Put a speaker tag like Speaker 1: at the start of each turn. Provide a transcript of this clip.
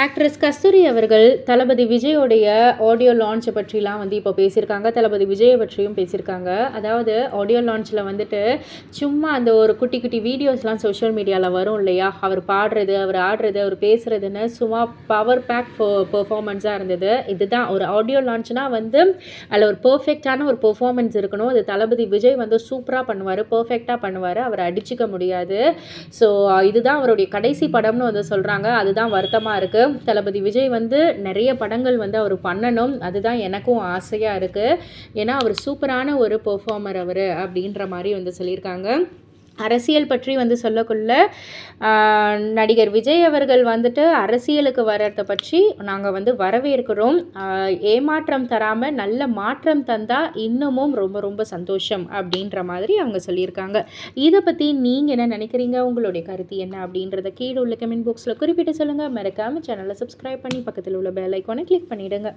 Speaker 1: Actress கஸ்தூரி அவர்கள் தளபதி விஜயோடைய audio launch பற்றிலாம் வந்து இப்போ பேசியிருக்காங்க. தளபதி விஜயை பற்றியும் பேசியிருக்காங்க. அதாவது ஆடியோ லான்ச்சில் வந்துட்டு சும்மா அந்த ஒரு குட்டி குட்டி வீடியோஸ்லாம் சோஷியல் மீடியாவில் வரும் இல்லையா? அவர் பாடுறது அவர் ஆடுறது அவர் பேசுகிறதுன்னு சும்மா பவர் பேக் பெர்ஃபார்மன்ஸாக இருந்தது. இதுதான் ஒரு ஆடியோ லான்ச்னால் வந்து அதில் ஒரு பர்ஃபெக்டான ஒரு பெர்ஃபார்மன்ஸ் இருக்கணும். அது தளபதி விஜய் வந்து சூப்பராக பண்ணுவார் பர்ஃபெக்டாக பண்ணுவார். அவர் அடிச்சிக்க முடியாது. ஸோ இதுதான் அவருடைய கடைசி படம்னு வந்து சொல்கிறாங்க அதுதான் வருத்தமாக இருக்குது தளபதி விஜய் வந்து நிறைய படங்கள் வந்து அவர் பண்ணணும். அதுதான் எனக்கும் ஆசையாக இருக்குது ஏன்னா அவர் சூப்பரான ஒரு பெர்ஃபார்மர் அவர் அப்படின்ற மாதிரி வந்து சொல்லியிருக்காங்க. அரசியல் பற்றி வந்து சொல்லக்குள்ள நடிகர் விஜய் அவர்கள் வந்துட்டு அரசியலுக்கு வர்றதை பற்றி நாங்கள் வந்து வரவேற்கிறோம். ஏமாற்றம் தராமல் நல்ல மாற்றம் தந்தால் இன்னமும் ரொம்ப ரொம்ப சந்தோஷம் அப்படின்ற மாதிரி அவங்க சொல்லியிருக்காங்க. இதை பற்றி நீங்கள் என்ன நினைக்கிறீங்க? உங்களுடைய கருத்து என்ன அப்படின்றத கீழே உள்ள கமெண்ட் பாக்ஸில் குறிப்பிட்டு சொல்லுங்கள் மறக்காமல் சேனலை சப்ஸ்கிரைப் பண்ணி பக்கத்தில் உள்ள பெல் ஐக்கானை கிளிக் பண்ணிவிடுங்க